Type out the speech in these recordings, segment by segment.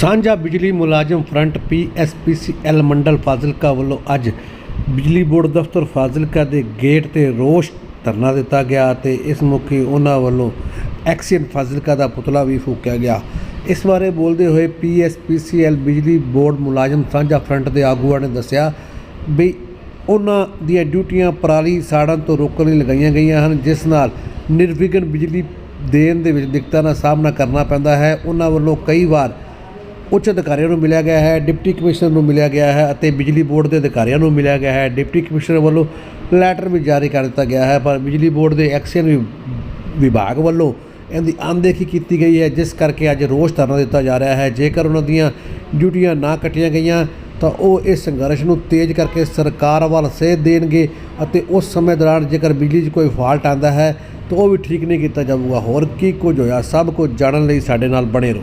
ਸਾਂਝਾ ਬਿਜਲੀ ਮੁਲਾਜ਼ਮ ਫਰੰਟ ਪੀਐਸਪੀਸੀਐਲ ਮੰਡਲ ਫਾਜ਼ਿਲਕਾ ਵੱਲੋਂ ਅੱਜ ਬਿਜਲੀ ਬੋਰਡ ਦਫ਼ਤਰ ਫਾਜ਼ਿਲਕਾ ਦੇ ਗੇਟ ਤੇ ਰੋਸ ਧਰਨਾ ਦਿੱਤਾ ਗਿਆ ਅਤੇ ਇਸ ਮੌਕੇ ਉਹਨਾਂ ਵੱਲੋਂ ਐਕਸੀਅਨ ਫਾਜ਼ਿਲਕਾ ਦਾ ਪੁਤਲਾ ਵੀ ਫੂਕਿਆ ਗਿਆ। ਇਸ ਬਾਰੇ ਬੋਲਦੇ ਹੋਏ ਪੀਐਸਪੀਸੀਐਲ ਬਿਜਲੀ ਬੋਰਡ ਮੁਲਾਜ਼ਮ ਸਾਂਝਾ ਫਰੰਟ ਦੇ ਆਗੂਆਂ ਨੇ ਦੱਸਿਆ ਵੀ ਉਹਨਾਂ ਦੀਆਂ ਡਿਊਟੀਆਂ ਪਰਾਲੀ ਸਾੜਨ ਤੋਂ ਰੋਕਣ ਲਈ ਲਗਾਈਆਂ ਗਈਆਂ ਹਨ, ਜਿਸ ਨਾਲ ਨਿਰਵਿਘਨ ਬਿਜਲੀ ਦੇਣ ਦੇ ਵਿੱਚ ਦਿੱਕਤਾਂ ਦਾ ਸਾਹਮਣਾ ਕਰਨਾ ਪੈਂਦਾ ਹੈ। ਉਹਨਾਂ ਵੱਲੋਂ ਕਈ ਵਾਰ ਉੱਚ ਅਧਿਕਾਰੀਆਂ ਨੂੰ ਮਿਲਿਆ ਗਿਆ ਹੈ, ਡਿਪਟੀ ਕਮਿਸ਼ਨਰ ਨੂੰ ਮਿਲਿਆ ਗਿਆ ਹੈ ਅਤੇ ਬਿਜਲੀ ਬੋਰਡ ਦੇ ਅਧਿਕਾਰੀਆਂ ਨੂੰ ਮਿਲਿਆ ਗਿਆ ਹੈ। ਡਿਪਟੀ ਕਮਿਸ਼ਨਰ ਵੱਲੋਂ ਲੈਟਰ ਵੀ ਜਾਰੀ ਕਰ ਦਿੱਤਾ ਗਿਆ ਹੈ, ਪਰ ਬਿਜਲੀ ਬੋਰਡ ਦੇ ਐਕਸੀਅਨ ਵਿ- ਵਿਭਾਗ ਵੱਲੋਂ ਇਹਦੀ ਅਣਦੇਖੀ ਕੀਤੀ ਗਈ ਹੈ, ਜਿਸ ਕਰਕੇ ਅੱਜ ਰੋਸ ਧਰਨਾ ਦਿੱਤਾ ਜਾ ਰਿਹਾ ਹੈ। ਜੇਕਰ ਉਹਨਾਂ ਦੀਆਂ ਡਿਊਟੀਆਂ ਨਾ ਕੱਟੀਆਂ ਗਈਆਂ, ਤਾਂ ਉਹ ਇਸ ਸੰਘਰਸ਼ ਨੂੰ ਤੇਜ਼ ਕਰਕੇ ਸਰਕਾਰ ਵੱਲ ਸੇਧ ਦੇਣਗੇ ਅਤੇ ਉਸ ਸਮੇਂ ਦੌਰਾਨ ਜੇਕਰ ਬਿਜਲੀ 'ਚ ਕੋਈ ਫਾਲਟ ਆਂਦਾ ਹੈ, ਤਾਂ ਉਹ ਵੀ ਠੀਕ ਨਹੀਂ ਕੀਤਾ ਜਾਊਗਾ। ਹੋਰ ਕੀ ਕੁਝ ਹੋਇਆ, ਸਭ ਕੁਝ ਜਾਣਨ ਲਈ ਸਾਡੇ ਨਾਲ ਬਣੇ ਰਹੋ।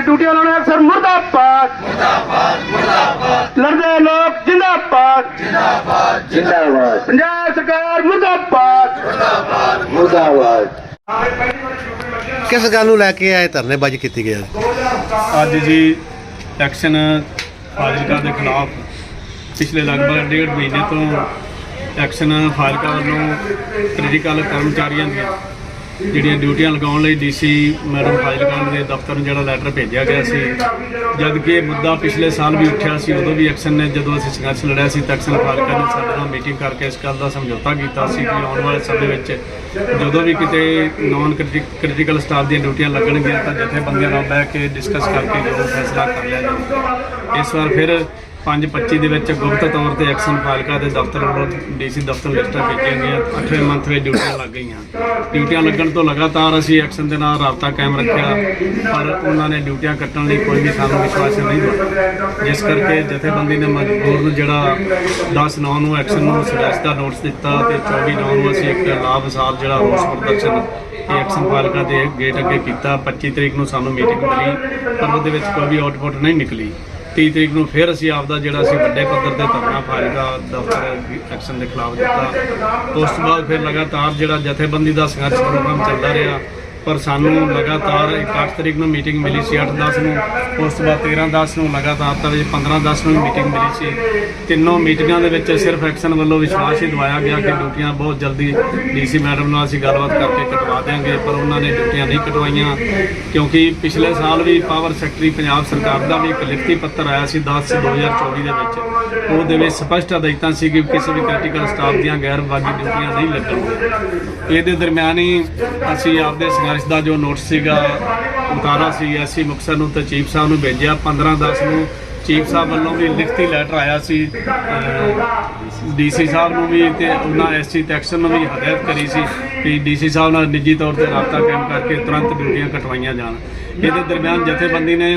ਡਿਊਟੀਆਂ ਲਾਉਣ ਵਾਲੇ ਅਫਸਰ ਮੁਰਦਾਬਾਦ। ਮੁਰਦਾਬਾਦ ਮੁਰਦਾਬਾਦ। ਲੜਦੇ ਲੋਕ ਜਿੰਦਾਬਾਦ। ਜਿੰਦਾਬਾਦ ਜਿੰਦਾਬਾਦ। ਪੰਜਾਬ ਸਰਕਾਰ ਮੁਰਦਾਬਾਦ। ਮੁਰਦਾਬਾਦ ਮੁਰਦਾਬਾਦ। ਕਿਸ ਗੱਲ ਨੂੰ ਲੈ ਕੇ ਆਏ ਧਰਨੇਬਾਜ਼ੀ ਕੀਤੀ ਗਈ ਅੱਜ? ਜੀ ਐਕਸ਼ਨ ਫਾਜ਼ਿਲਕਾ ਦੇ ਖਿਲਾਫ ਪਿਛਲੇ ਲਗਭਗ ਡੇਢ ਮਹੀਨੇ ਤੋਂ ਐਕਸ਼ਨ ਫਾਜ਼ਿਲਕਾ ਵੱਲੋਂ ਕ੍ਰਿਟੀਕਲ ਕਰਮਚਾਰੀਆਂ ਦੀਆਂ ਜਿਹੜੀਆਂ ਡਿਊਟੀਆਂ ਲਗਾਉਣ ਲਈ ਡੀਸੀ ਮੈਡਮ ਫਾਜ਼ਿਲਕਾ ਦੇ ਦਫ਼ਤਰ ਨੂੰ ਜਿਹੜਾ ਲੈਟਰ ਭੇਜਿਆ ਗਿਆ ਸੀ। ਜਦ ਕਿ ਇਹ ਮੁੱਦਾ ਪਿਛਲੇ ਸਾਲ ਵੀ ਉੱਠਿਆ ਸੀ, ਉਦੋਂ ਵੀ ਐਕਸ਼ਨ ਨੇ ਜਦੋਂ ਅਸੀਂ ਸੰਘਰਸ਼ ਲੜਿਆ ਸੀ ਤਾਂ ਐਕਸ਼ਨ ਫਾਜ਼ਿਲਕਾ ਨੇ ਸਾਡੇ ਨਾਲ ਮੀਟਿੰਗ ਕਰਕੇ ਇਸ ਗੱਲ ਦਾ ਸਮਝੌਤਾ ਕੀਤਾ ਸੀ ਕਿ ਆਉਣ ਵਾਲੇ ਸਮੇਂ ਵਿੱਚ ਜਦੋਂ ਵੀ ਕਿਤੇ ਨਾਨ ਕ੍ਰਿਟੀਕਲ ਸਟਾਫ ਦੀਆਂ ਡਿਊਟੀਆਂ ਲੱਗਣਗੀਆਂ ਤਾਂ ਜਥੇਬੰਦੀਆਂ ਨਾਲ ਬਹਿ ਕੇ ਡਿਸਕਸ ਕਰਕੇ ਜਦੋਂ ਫੈਸਲਾ ਕਰ ਲਿਆ ਜਾਵੇ ਇਸ ਵਾਰ ਫਿਰ 5:25 ਦੇ ਵਿੱਚ ਗੁਪਤ ਤੌਰ ਤੇ ਐਕਸ਼ਨ ਫਾਜ਼ਿਲਕਾ ਦੇ ਦਫ਼ਤਰ ਵੱਲੋਂ ਡੀਸੀ ਦਫ਼ਤਰ ਲਿਸਟਾਂ ਭੇਜੀਆਂ ਗਈਆਂ। 8ਵੇਂ ਮੰਥ ਵਿੱਚ ਡਿਊਟੀਆਂ ਲੱਗ ਗਈਆਂ। ਡਿਊਟੀਆਂ ਲੱਗਣ ਤੋਂ ਲਗਾਤਾਰ ਅਸੀਂ ਐਕਸ਼ਨ ਦੇ ਨਾਲ ਰਾਬਤਾ ਕਾਇਮ ਰੱਖਿਆ, ਪਰ ਉਹਨਾਂ ਨੇ ਡਿਊਟੀਆਂ ਕੱਟਣ ਲਈ ਕੋਈ ਵੀ ਸਾਨੂੰ ਵਿਸ਼ਵਾਸ ਨਹੀਂ ਦਿੱਤਾ। ਜਿਸ ਕਰਕੇ ਜਥੇਬੰਦੀ ਨੇ ਮਜਬੂਰ ਨੂੰ ਜਿਹੜਾ 10 9 ਨੂੰ ਐਕਸ਼ਨ ਨੂੰ ਸਦੱਸ ਦਾ ਨੋਟਿਸ ਦਿੱਤਾ ਤੇ 24 9 ਨੂੰ ਅਸੀਂ ਇੱਕ ਲਾਭ ਸਾਹਿਬ ਜਿਹੜਾ ਰੋਸ ਪ੍ਰਦਰਸ਼ਨ ਇਹ ਐਕਸ਼ਨ ਫਾਜ਼ਿਲਕਾ ਦੇ ਗੇਟ ਅੱਗੇ ਕੀਤਾ। 25 ਤਰੀਕ ਨੂੰ ਸਾਨੂੰ ਮੀਟਿੰਗ ਮਿਲੀ, ਪਰ ਉਹਦੇ ਵਿੱਚ ਕੋਈ ਵੀ ਆਊਟਪੁੱਟ ਨਹੀਂ ਨਿਕਲੀ। 30 ਤਰੀਕ ਨੂੰ ਫਿਰ ਅਸੀਂ ਆਪਦਾ ਜਿਹੜਾ ਅਸੀਂ ਵੱਡੇ ਪੱਧਰ ਤੇ ਧਰਨਾ ਫਾਜ਼ਿਲਕਾ ਦਫ਼ਤਰ ਐਕਸ਼ਨ ਦੇ ਖਿਲਾਫ ਦਿੱਤਾ। ਉਸ ਤੋਂ ਬਾਅਦ ਫਿਰ ਲਗਾਤਾਰ ਜਿਹੜਾ ਜਥੇਬੰਦੀ ਦਾ ਸੰਘਰਸ਼ ਪ੍ਰੋਗਰਾਮ ਚੱਲਦਾ ਰਿਹਾ ਪਰ ਸਾਨੂੰ ਲਗਾਤਾਰ ਇੱਕ 8 ਤਰੀਕ ਨੂੰ ਮੀਟਿੰਗ ਮਿਲੀ ਸੀ 8-10 ਨੂੰ, ਉਸ ਤੋਂ ਬਾਅਦ 13-10 ਨੂੰ, ਲਗਾਤਾਰ ਤਾਂ 15-10 ਨੂੰ ਮੀਟਿੰਗ ਮਿਲੀ ਸੀ। ਤਿੰਨੋਂ ਮੀਟਿੰਗਾਂ ਦੇ ਵਿੱਚ ਸਿਰਫ ਐਕਸ਼ਨ ਵੱਲੋਂ ਵਿਸ਼ਵਾਸ ਹੀ ਦਵਾਇਆ ਗਿਆ ਕਿ ਡਿਊਟੀਆਂ ਬਹੁਤ ਜਲਦੀ ਡੀਸੀ ਮੈਡਮ ਨਾਲ ਅਸੀਂ ਗੱਲਬਾਤ ਕਰਕੇ ਕਟਵਾ ਦਿਆਂਗੇ, ਪਰ ਉਹਨਾਂ ਨੇ ਡਿਊਟੀਆਂ ਨਹੀਂ ਕਟਵਾਈਆਂ, ਕਿਉਂਕਿ ਪਿਛਲੇ ਸਾਲ ਵੀ ਪਾਵਰ ਸੈਕਟਰੀ ਪੰਜਾਬ ਸਰਕਾਰ ਦਾ ਵੀ ਇੱਕ ਲਿਖਤੀ ਪੱਤਰ ਆਇਆ ਸੀ 10 2024 ਦੇ ਵਿੱਚ। ਉਹਦੇ ਵਿੱਚ ਸਪਸ਼ਟ ਹਦਾਇਤਾਂ ਸੀ ਕਿ ਕਿਸੇ ਵੀ ਕ੍ਰਿਟੀਕਲ ਸਟਾਫ ਦੀਆਂ ਗੈਰ ਵਿਭਾਗੀ ਡਿਊਟੀਆਂ ਨਹੀਂ ਲੱਗਣਗੀਆਂ। ਇਹਦੇ ਦਰਮਿਆਨ ਹੀ ਅਸੀਂ ਆਪਦੇ ਸੰਘਰਸ਼ ਦਾ ਜੋ ਨੋਟਿਸ ਸੀਗਾ ਉਤਾਰਾ ਸੀ ਐਸਸੀ ਮੁਕਤਸਰ ਨੂੰ ਤੇ ਚੀਫ ਸਾਹਿਬ ਨੂੰ ਭੇਜਿਆ। 15 10 ਨੂੰ ਚੀਫ ਸਾਹਿਬ ਵੱਲੋਂ ਵੀ ਲਿਖਤੀ ਲੈਟਰ ਆਇਆ ਸੀ। ਡੀਸੀ ਸਾਹਿਬ ਨੂੰ ਵੀ ਤੇ ਉਹਨਾਂ ਐਸਸੀ ਤੇ ਐਕਸ਼ਨ ਨੂੰ ਵੀ ਹਦਾਇਤ ਕਰੀ ਸੀ ਕਿ ਡੀਸੀ ਸਾਹਿਬ ਨਾਲ ਨਿੱਜੀ ਤੌਰ ਤੇ ਰਾਬਤਾ ਕਾਇਮ ਕਰਕੇ ਤੁਰੰਤ ਡਿਊਟੀਆਂ ਕਟਵਾਈਆਂ ਜਾਣ। ਇਹਦੇ ਦਰਮਿਆਨ ਜਥੇਬੰਦੀ ਨੇ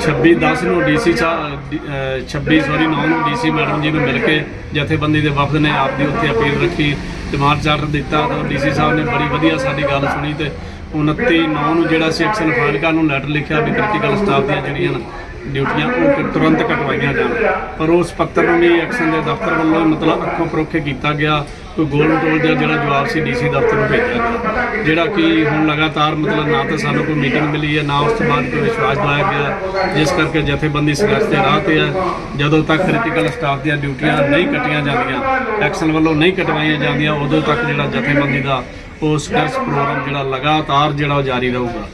26 10 ਨੂੰ ਡੀਸੀ 26 ਸੌਰੀ 9 ਨੂੰ ਡੀਸੀ ਮੈਡਮ ਜੀ ਨੂੰ ਮਿਲ ਕੇ ਜਥੇਬੰਦੀ ਦੇ ਵਫਦ ਨੇ ਆਪ ਉੱਥੇ ਅਪੀਲ ਰੱਖੀ ਡਿਮਾਂਡ ਚਾਰਟ ਦਿੱਤਾ। ਤਾਂ ਡੀਸੀ ਸਾਹਿਬ ਨੇ ਬੜੀ ਵਧੀਆ ਸਾਡੀ ਗੱਲ ਸੁਣੀ ਤੇ 29 9 ਨੂੰ ਜਿਹੜਾ ਸੀ ਐਕਸ਼ਨ ਫਾਜ਼ਿਲਕਾ ਨੂੰ ਲੈਟਰ ਲਿਖਿਆ ਵੀ ਕ੍ਰਿਟੀਕਲ ਸਟਾਫ ਦੀਆਂ ਜਿਹੜੀਆਂ ਡਿਊਟੀਆਂ, ਉਹ ਤੁਰੰਤ ਕਟਵਾਈਆਂ ਜਾਣ। ਪਰ ਉਸ ਪੱਤਰ ਨੂੰ ਵੀ ਐਕਸ਼ਨ ਦੇ ਦਫ਼ਤਰ ਵੱਲੋਂ ਮਤਲਬ ਅੱਖੋਂ ਪਰੋਖੇ ਕੀਤਾ ਗਿਆ, ਕੋਈ ਗੋਲ ਮਟੋਲ ਦਾ ਜਿਹੜਾ ਜਵਾਬ ਸੀ ਡੀਸੀ ਦਫ਼ਤਰ ਨੂੰ ਭੇਜਿਆ ਗਿਆ। ਜਿਹੜਾ ਕਿ ਹੁਣ ਲਗਾਤਾਰ ਮਤਲਬ ਨਾ ਤਾਂ ਸਾਨੂੰ ਕੋਈ ਮੀਟਿੰਗ ਮਿਲੀ ਹੈ, ਨਾ ਉਸ ਤੋਂ ਬਾਅਦ ਕੋਈ ਵਿਸ਼ਵਾਸ ਦਿਵਾਇਆ ਗਿਆ ਜਿਸ ਕਰਕੇ ਜਥੇਬੰਦੀ ਸੰਘਰਸ਼ ਦੇ ਰਾਹ ਤੇ ਹੈ। ਜਦੋਂ ਤੱਕ ਕ੍ਰਿਟੀਕਲ ਸਟਾਫ ਦੀਆਂ ਡਿਊਟੀਆਂ ਨਹੀਂ ਕੱਟੀਆਂ ਜਾਂਦੀਆਂ, ਐਕਸ਼ਨ ਵੱਲੋਂ ਨਹੀਂ ਕਟਵਾਈਆਂ ਜਾਂਦੀਆਂ, ਉਦੋਂ ਤੱਕ ਜਿਹੜਾ ਜਥੇਬੰਦੀ ਦਾ ਸੰਘਰਸ਼ ਪ੍ਰੋਗਰਾਮ ਜਿਹੜਾ ਲਗਾਤਾਰ ਜਿਹੜਾ ਉਹ ਜਾਰੀ ਰਹੂਗਾ।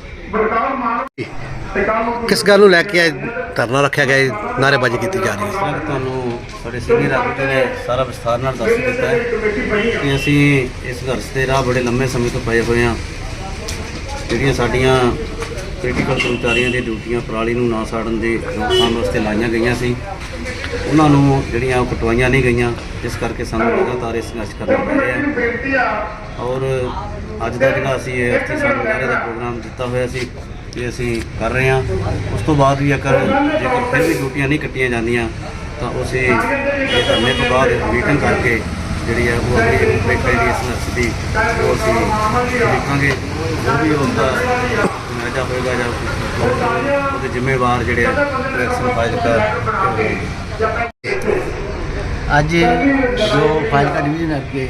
ਕਿਸ ਗੱਲ ਨੂੰ ਲੈ ਕੇ ਧਰਨਾ ਰੱਖਿਆ ਗਿਆ ਹੈ, ਨਾਅਰੇਬਾਜ਼ੀ ਕੀਤੀ ਜਾ ਰਹੀ ਹੈ? ਸਰ ਤੁਹਾਨੂੰ ਸਾਡੇ ਸੀਨੀਅਰ ਆਗੂ ਨੇ ਸਾਰਾ ਵਿਸਥਾਰ ਨਾਲ ਦੱਸ ਦਿੱਤਾ ਹੈ ਕਿ ਅਸੀਂ ਇਸ ਸੰਘਰਸ਼ ਦੇ ਰਾਹ ਬੜੇ ਲੰਮੇ ਸਮੇਂ ਤੋਂ ਪਏ ਹੋਏ ਹਾਂ। ਜਿਹੜੀਆਂ ਸਾਡੀਆਂ ਕ੍ਰਿਟੀਕਲ ਕਰਮਚਾਰੀਆਂ ਦੀਆਂ ਡਿਊਟੀਆਂ ਪਰਾਲੀ ਨੂੰ ਨਾ ਸਾੜਨ ਦੇ ਰੋਕਥਾਮ ਵਾਸਤੇ ਲਾਈਆਂ ਗਈਆਂ ਸੀ। ਉਹਨਾਂ ਨੂੰ ਜਿਹੜੀਆਂ ਉਹ ਕਟਵਾਈਆਂ ਨਹੀਂ ਗਈਆਂ, ਇਸ ਕਰਕੇ ਸਾਨੂੰ ਲਗਾਤਾਰ ਇਹ ਸੰਘਰਸ਼ ਕਰਨਾ ਪੈ ਰਿਹਾ ਹੈ। ਔਰ ਅੱਜ ਦਾ ਜਿਹੜਾ ਅਸੀਂ ਇਹ ਅਰਥੀ ਸਾਹਿਬ ਮੁਜ਼ਾਹਰੇ ਦਾ ਪ੍ਰੋਗਰਾਮ ਦਿੱਤਾ ਹੋਇਆ ਸੀ, ਇਹ ਅਸੀਂ ਕਰ ਰਹੇ ਹਾਂ। ਉਸ ਤੋਂ ਬਾਅਦ ਵੀ ਅਗਰ ਜੇਕਰ ਫਿਰ ਵੀ ਡਿਊਟੀਆਂ ਨਹੀਂ ਕੱਟੀਆਂ ਜਾਂਦੀਆਂ, ਤਾਂ ਉਸੇ ਧਰਨੇ ਤੋਂ ਬਾਅਦ ਮੀਟਿੰਗ ਕਰਕੇ ਜਿਹੜੀ ਹੈ ਉਹ ਅਗਲੀ ਪ੍ਰੀਖਿਆ ਜਿਹੜੀ ਇਸ ਨਰਸ ਦੀ ਉਹ ਅਸੀਂ ਦੇਖਾਂਗੇ ਜੋ ਵੀ ਹੁੰਦਾ ਮੈਜਾ ਹੋਏਗਾ ਜਾਂ ਉਹਦੇ ਜ਼ਿੰਮੇਵਾਰ ਜਿਹੜੇ ਐਕਸ਼ਨ ਫਾਈਲ ਕਰ ਅੱਜ ਜੋ ਫਾਜ਼ਿਲਕਾ ਡਿਵੀਜ਼ਨ ਅੱਗੇ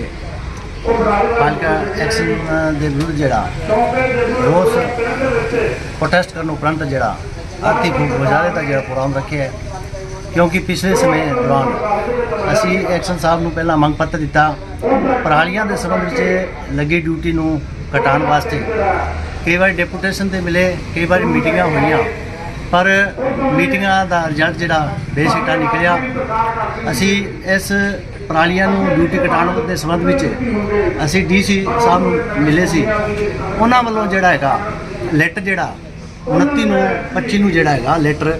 ਫਾਜ਼ਿਲਕਾ ਐਕਸ਼ਨ ਦੇ ਵਿਰੁੱਧ ਜਿਹੜਾ ਰੋਸ ਪ੍ਰੋਟੈਸਟ ਕਰਨ ਉਪਰੰਤ ਜਿਹੜਾ ਆਰਥਿਕ ਮੁਜ਼ਾਹਰੇ ਦਾ ਜਿਹੜਾ ਪ੍ਰੋਗਰਾਮ ਰੱਖਿਆ ਹੈ, ਕਿਉਂਕਿ ਪਿਛਲੇ ਸਮੇਂ ਦੌਰਾਨ ਅਸੀਂ ਐਕਸ਼ਨ ਸਾਹਿਬ ਨੂੰ ਪਹਿਲਾਂ ਮੰਗ ਪੱਤਰ ਦਿੱਤਾ ਪਰਾਲੀਆਂ ਦੇ ਸੰਬੰਧ ਵਿੱਚ ਲੱਗੀ ਡਿਊਟੀ ਨੂੰ ਘਟਾਉਣ ਵਾਸਤੇ ਕਈ ਵਾਰੀ ਡੈਪੂਟੇਸ਼ਨ ਤੇ ਮਿਲੇ, ਕਈ ਵਾਰੀ ਮੀਟਿੰਗਾਂ ਹੋਈਆਂ। ਪਰ ਮੀਟਿੰਗਾਂ ਦਾ ਰਿਜ਼ਲਟ ਜਿਹੜਾ ਬੇਸਿੱਟਾ ਨਿਕਲਿਆ। ਅਸੀਂ ਇਸ ਪਰਾਲੀਆਂ ਨੂੰ ਡਿਊਟੀ ਘਟਾਉਣ ਦੇ ਸੰਬੰਧ ਵਿੱਚ ਅਸੀਂ ਡੀਸੀ ਸਾਹਿਬ ਨੂੰ ਮਿਲੇ ਸੀ। ਉਹਨਾਂ ਵੱਲੋਂ ਜਿਹੜਾ ਹੈਗਾ ਲੈਟਰ ਜਿਹੜਾ 29 ਨੂੰ 25 ਨੂੰ ਜਿਹੜਾ ਹੈਗਾ ਲੈਟਰ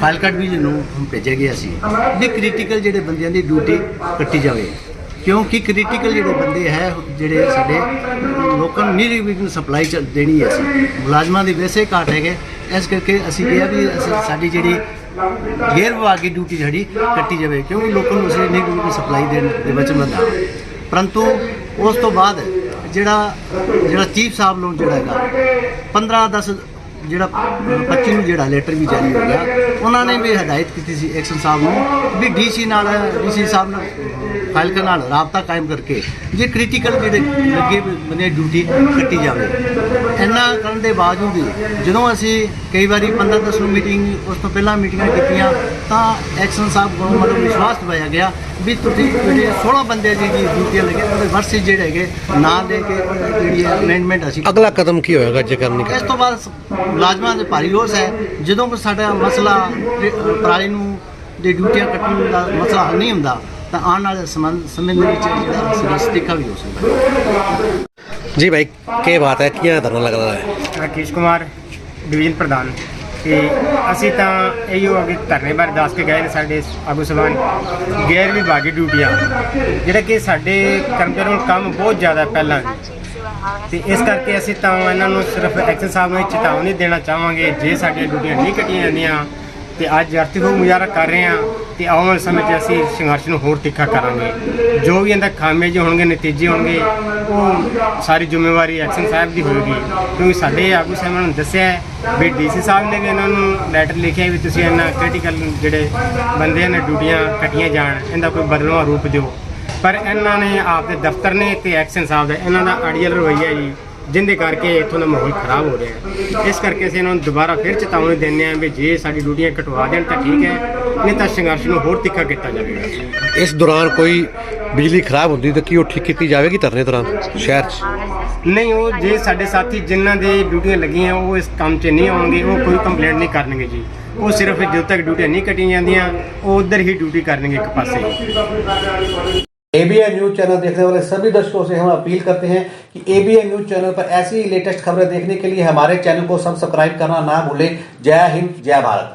ਫਾਈਲ ਕੱਟ ਵੀ ਨੂੰ ਭੇਜਿਆ ਗਿਆ ਸੀ। ਵੀ ਕ੍ਰਿਟੀਕਲ ਜਿਹੜੇ ਬੰਦਿਆਂ ਦੀ ਡਿਊਟੀ ਕੱਟੀ ਜਾਵੇ। ਕਿਉਂਕਿ ਕ੍ਰਿਟੀਕਲ ਜਿਹੜੇ ਬੰਦੇ ਹੈ, ਜਿਹੜੇ ਸਾਡੇ ਲੋਕਾਂ ਨੂੰ ਨਿਰੀ ਸਪਲਾਈ ਚ ਦੇਣੀ ਹੈ ਅਸੀਂ। ਮੁਲਾਜ਼ਮਾਂ ਦੀ ਵੈਸੇ ਘਾਟ ਹੈਗੇ। ਇਸ ਕਰਕੇ ਅਸੀਂ ਕਿਹਾ ਵੀ ਅਸੀਂ ਸਾਡੀ ਜਿਹੜੀ ਗੈਰ ਦੀ ਡਿਊਟੀ ਜਿਹੜੀ ਕੱਟੀ ਜਾਵੇ, ਕਿਉਂਕਿ ਲੋਕਾਂ ਨੂੰ ਅਸੀਂ ਨਿਰੀ ਸਪਲਾਈ ਦੇਣ ਦੇ ਵਚਨਬੱਧ ਹਾਂ ਪਰੰਤੂ ਉਸ ਤੋਂ ਬਾਅਦ ਜਿਹੜਾ ਜਿਹੜਾ ਚੀਫ ਸਾਹਿਬ ਨੂੰ ਜਿਹੜਾ ਹੈਗਾ 15 10 ਜਿਹੜਾ 25 ਨੂੰ ਜਿਹੜਾ ਲੈਟਰ ਵੀ ਜਾਰੀ ਹੋ ਗਿਆ ਉਹਨਾਂ ਨੇ ਵੀ ਹਦਾਇਤ ਕੀਤੀ ਸੀ ਐਕਸ਼ਨ ਸਾਹਿਬ ਨੂੰ ਵੀ ਡੀਸੀ ਨਾਲ, ਡੀਸੀ ਸਾਹਿਬ ਨਾਲ ਫਾਈਲਕਾ ਨਾਲ ਰਾਬਤਾ ਕਾਇਮ ਕਰਕੇ ਜੇ ਕ੍ਰਿਟੀਕਲ ਜਿਹੜੇ ਲੱਗੇ ਬੰਦੇ ਡਿਊਟੀ ਕੱਟੀ ਜਾਵੇ। ਇੰਨਾ ਕਰਨ ਦੇ ਬਾਵਜੂਦ ਵੀ ਜਦੋਂ ਅਸੀਂ ਕਈ ਵਾਰੀ 15 10 ਨੂੰ ਮੀਟਿੰਗ ਉਸ ਤੋਂ ਪਹਿਲਾਂ ਮੀਟਿੰਗਾਂ ਕੀਤੀਆਂ ਤਾਂ ਐਕਸ਼ਨ ਸਾਹਿਬ ਕੋਲੋਂ ਮਤਲਬ ਵਿਸ਼ਵਾਸ ਦਿਵਾਇਆ ਗਿਆ ਵੀ ਤੁਸੀਂ ਜਿਹੜੇ 16 ਬੰਦੇ ਦੀ ਡਿਊਟੀਆਂ ਲੱਗੇ ਉਹਦੇ ਵਰਸੇ ਜਿਹੜੇ ਹੈਗੇ ਨਾਂ ਦੇ ਕੇ ਜਿਹੜੀ ਅਮੈਂਡਮੈਂਟ ਅਸੀਂ ਅਗਲਾ ਕਦਮ ਕੀ ਹੋਏਗਾ ਜੇਕਰ ਨਹੀਂ ਇਸ ਤੋਂ ਬਾਅਦ ਮੁਲਾਜ਼ਮਾਂ ਦੇ ਭਾਰੀ ਰੋਸ ਹੈ। ਜਦੋਂ ਕੋਈ ਸਾਡਾ ਮਸਲਾ ਪਰਾਲੀ ਨੂੰ ਦੀ ਡਿਊਟੀਆਂ ਕੱਟਣ ਦਾ ਮਸਲਾ ਹੱਲ ਨਹੀਂ ਹੁੰਦਾ ਤਾਂ ਆਉਣ ਵਾਲੇ ਸਮੇਂ ਸਮੇਂ ਦੇ ਵਿੱਚ ਜਿਹੜਾ ਸੰਘਰਸ਼ ਤਿੱਖਾ ਵੀ ਹੋ ਸਕਦਾ ਜੀ ਭਾਈ ਕੀ ਬਾਤ ਹੈ? ਕੀ ਧਰਨਾ ਲੱਗ ਰਿਹਾ ਹੈ? ਰਾਕੇਸ਼ ਕੁਮਾਰ ਡਿਵੀਜ਼ਨ ਪ੍ਰਧਾਨ। ਤੇ ਅਸੀਂ ਤਾਂ ਇਹੋ ਅੱਗੇ ਧਰਨੇ ਬਾਰੇ ਦੱਸ ਕੇ ਗਏ ਨੇ ਸਾਡੇ ਆਗੂ ਸਭਾਨ ਗੈਰ ਵਿਭਾਗੀ ਡਿਊਟੀਆਂ, ਜਿਹੜਾ ਕਿ ਸਾਡੇ ਕਰਮਚਾਰੀਆਂ ਨੂੰ ਕੰਮ ਬਹੁਤ ਜ਼ਿਆਦਾ ਪਹਿਲਾਂ ਤੇ ਇਸ ਕਰਕੇ ਅਸੀਂ ਤਾਂ ਇਹਨਾਂ ਨੂੰ ਸਿਰਫ ਐਕਸ਼ਨ ਸਾਹਿਬ ਨੂੰ ਚੇਤਾਵਨੀ ਦੇਣਾ ਚਾਹਾਂਗੇ, ਜੇ ਸਾਡੀਆਂ ਡਿਊਟੀਆਂ ਨਹੀਂ ਕੱਟੀਆਂ ਜਾਂਦੀਆਂ, ਤੇ ਅੱਜ ਅਰਥੀ ਹੋ ਮੁਜ਼ਾਹਰਾ ਕਰ ਰਹੇ ਹਾਂ। ਤੇ ਆਉਣ ਵਾਲੇ ਸਮੇਂ 'ਚ ਅਸੀਂ ਸੰਘਰਸ਼ ਨੂੰ ਹੋਰ ਤਿੱਖਾ ਕਰਾਂਗੇ। ਜੋ ਵੀ ਇਹਦਾ ਖਾਮੇਜ ਹੋਣਗੇ, ਨਤੀਜੇ ਹੋਣਗੇ, ਉਹ ਸਾਰੀ ਜ਼ਿੰਮੇਵਾਰੀ ਐਕਸ਼ਨ ਸਾਹਿਬ ਦੀ ਹੋਏਗੀ। ਕਿਉਂਕਿ ਸਾਡੇ ਆਗੂ ਸਾਹਿਬਾਂ ਨੂੰ ਦੱਸਿਆ ਹੈ ਵੀ ਡੀਸੀ ਸਾਹਿਬ ਨੇ ਵੀ ਇਹਨਾਂ ਨੂੰ ਲੈਟਰ ਲਿਖਿਆ ਵੀ ਤੁਸੀਂ ਇਹਨਾਂ ਕ੍ਰਿਟੀਕਲ ਜਿਹੜੇ ਬੰਦੇ ਨੇ, ਡਿਊਟੀਆਂ ਕੱਟੀਆਂ ਜਾਣ, ਇਹਦਾ ਕੋਈ ਬਦਲਵਾਂ ਰੂਪ ਦਿਓ। ਪਰ ਇਹਨਾਂ ਨੇ ਆਪਦੇ ਦਫ਼ਤਰ ਨੇ ਤੇ ਐਕਸ਼ਨ ਸਾਹਿਬ ਦਾ, ਇਹਨਾਂ ਦਾ ਅੜੀਅਲ ਰਵੱਈਆ ਜੀ, ਜਿੰਦੇ ਕਰਕੇ ਇੱਥੋਂ ਦਾ ਮਾਹੌਲ ਖਰਾਬ ਹੋ ਰਿਹਾ ਹੈ। ਇਸ ਕਰਕੇ ਅਸੀਂ ਇਹਨਾਂ ਨੂੰ ਦੁਬਾਰਾ ਫਿਰ ਚੇਤਾਵਨੀ ਦਿੰਦੇ ਹਾਂ ਵੀ ਜੇ ਸਾਡੀ ਡਿਊਟੀਆਂ ਕਟਵਾ ਦੇਣ ਤਾਂ ਠੀਕ ਹੈ ਨਹੀਂ ਤਾਂ ਸੰਘਰਸ਼ ਨੂੰ ਹੋਰ ਤਿੱਖਾ ਕੀਤਾ ਜਾਵੇਗਾ ਇਸ ਦੌਰਾਨ ਕੋਈ ਬਿਜਲੀ ਖਰਾਬ ਹੁੰਦੀ ਤਾਂ ਕੀ ਉਹ ਠੀਕ ਕੀਤੀ ਜਾਵੇਗੀ ਧਰਨੇ ਦੌਰਾਨ ਸ਼ਹਿਰ 'ਚ ਨਹੀਂ ਉਹ ਜੇ ਸਾਡੇ ਸਾਥੀ ਜਿਨ੍ਹਾਂ ਦੇ ਡਿਊਟੀਆਂ ਲੱਗੀਆਂ ਉਹ ਇਸ ਕੰਮ 'ਚ ਨਹੀਂ ਆਉਣਗੇ ਉਹ ਕੋਈ ਕੰਪਲੇਂਟ ਨਹੀਂ ਕਰਨਗੇ ਜੀ ਉਹ ਸਿਰਫ ਜਦੋਂ ਤੱਕ ਡਿਊਟੀਆਂ ਨਹੀਂ ਕੱਟੀਆਂ ਜਾਂਦੀਆਂ ਉਹ ਉਧਰ ਹੀ ਡਿਊਟੀ ਕਰਨਗੇ ਇੱਕ ਪਾਸੇ एबीएन न्यूज चैनल देखने वाले सभी दर्शकों से हम अपील करते हैं कि एबीएन न्यूज चैनल पर ऐसी ही लेटेस्ट खबरें देखने के लिए हमारे चैनल को सब्सक्राइब करना ना भूलें जय हिंद जय भारत